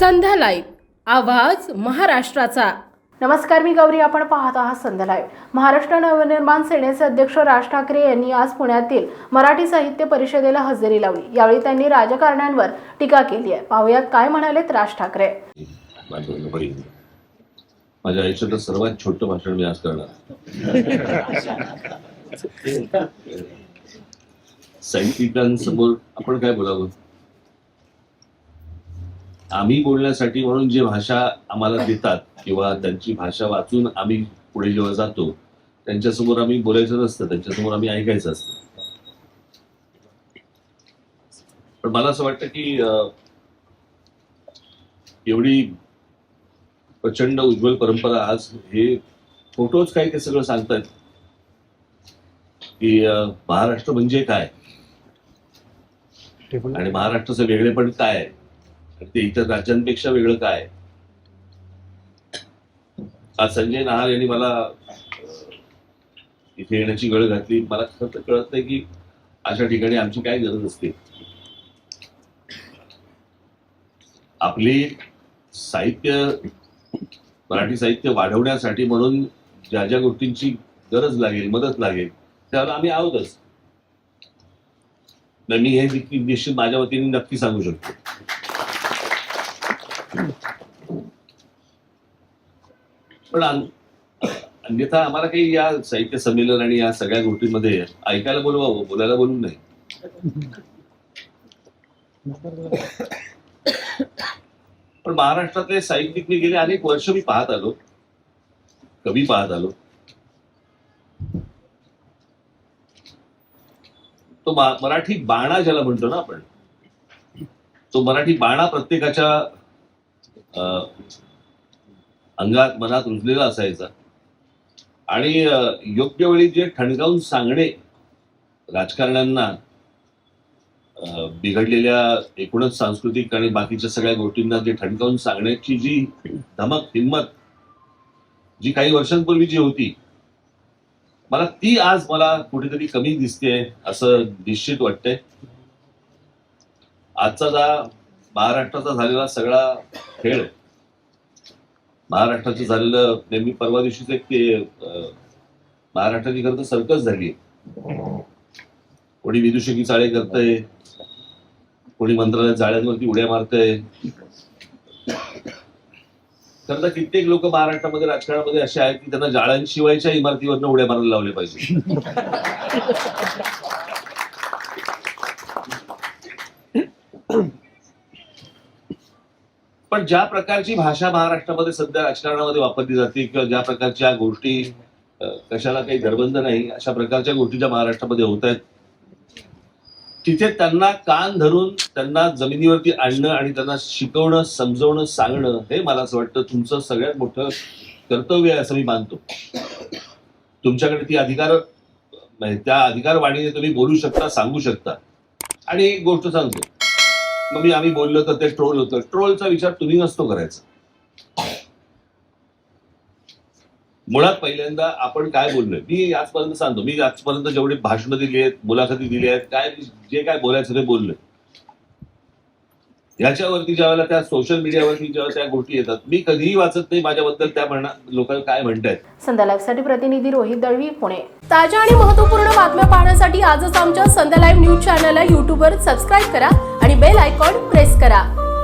संध्या live. आवाज महाराष्ट्राचा. नमस्कार मी गौरी. आपण पाहत आहात संध्या लाईव्ह. महाराष्ट्र नवनिर्माण सेनेचे अध्यक्ष राज ठाकरे यांनी आज पुण्यातील मराठी साहित्य परिषदेला हजेरी लावली. यावेळी त्यांनी राजकारण्यांवर टीका केली आहे. पाहुयात काय म्हणालेत राज ठाकरे. माझ्या आयुष्यातलं सर्वात छोटं भाषण मी आज करणार साहित्यिकांसमोर आपण काय बोलावं? आम्ही बोलण्यासाठी म्हणून जे भाषा आम्हाला देतात किंवा त्यांची भाषा वाचून आम्ही पुढे जेव्हा जातो त्यांच्यासमोर आम्ही बोलायचं नसतं त्यांच्यासमोर आम्ही ऐकायचं असतं. पण मला असं वाटतं की एवढी प्रचंड उज्ज्वल परंपरा आज हे फोटोच काय ते सगळं सांगतात की महाराष्ट्र म्हणजे काय? आणि महाराष्ट्राचं वेगळेपण काय? आहे ते इतर राज्यांपेक्षा वेगळं काय? आज संजय नहार यांनी मला इथे येण्याची गळ घातली. मला खरं तर कळत नाही की अशा ठिकाणी आमची काय गरज असते. आपली साहित्य मराठी साहित्य वाढवण्यासाठी म्हणून ज्या ज्या गोष्टींची गरज लागेल मदत लागेल त्याला आम्ही आहोतच. मी हे निश्चित माझ्या वतीने नक्की सांगू शकतो. पण अन्यथा आम्हाला काही या साहित्य संमेलन आणि या सगळ्या गोष्टींमध्ये ऐकायला बोलवावं हो, बोलायला बोलू नाही पण महाराष्ट्रातले साहित्यिक मी गेले अनेक वर्ष मी पाहत आलो. कवी पाहत आलो. तो मराठी बाणा ज्याला म्हणतो ना आपण तो मराठी बाणा प्रत्येकाच्या अं, अंगात मनात रुजलेला असायचा. आणि योग्य वेळी जे ठणकावून सांगणे राजकारण्यांना बिघडलेल्या एकूणच सांस्कृतिक आणि बाकीच्या सगळ्या गोष्टींना जे ठणकावून सांगण्याची जी धमक हिंमत जी काही वर्षांपूर्वी जी होती मला ती आज मला कुठेतरी कमी दिसते असं निश्चित वाटतंय. आजचा जा महाराष्ट्राचा झालेला सगळा खेळ महाराष्ट्राचं झालेलं नेहमी परवा दिवशीच एक ते महाराष्ट्राची खरं तर सर्कस झाली कोणी विदूषकी चाळे करतंय कोणी मंत्रालयात जाळ्यांवरती उड्या मारतय. खरं तर कित्येक लोक महाराष्ट्रामध्ये राजकारणामध्ये असे आहेत की त्यांना जाळ्यांशिवायच्या इमारतीवरनं उड्या मारायला लावले पाहिजे. पण ज्या प्रकारची भाषा महाराष्ट्रामध्ये सध्या राजकारणामध्ये वापरली जाते किंवा ज्या प्रकारच्या गोष्टी कशाला काही धरबंद नाही अशा प्रकारच्या गोष्टी ज्या महाराष्ट्रामध्ये होत आहेत तिथे त्यांना कान धरून त्यांना जमिनीवरती आणणं आणि त्यांना शिकवणं समजवणं सांगणं हे मला असं वाटतं तुमचं सगळ्यात मोठं कर्तव्य आहे असं मी मानतो. तुमच्याकडे ती अधिकार म्हणजे त्या अधिकारवाणीने तुम्ही बोलू शकता सांगू शकता. आणि एक गोष्ट सांगतो. मग मी आम्ही बोललो तर ते ट्रोल होतं. ट्रोलचा विचार तुम्ही नसतो करायचा. मुळात पहिल्यांदा आपण काय बोललोय मी आजपर्यंत सांगतो. मी आजपर्यंत जेवढे भाषणं दिली आहेत मुलाखती दिली आहेत काय जे काय बोलायचं ते बोललोय ह्याच्यावरती ज्यावेळेला त्या सोशल मीडियावरती जेव्हा त्या गोष्टी येतात मी कधीही वाचत नाही माझ्याबद्दल त्या म्हणा लोक काय म्हणतायत. संध्या लाईव्हसाठी प्रतिनिधी रोहित दळवी पुणे. ताज्या आणि महत्त्वपूर्ण बातम्या पाहण्यासाठी आजच आमच्या संध्या लाईव्ह न्यूज चॅनलला यूट्यूबवर सबस्क्राईब करा आणि बेल आयकॉन प्रेस करा.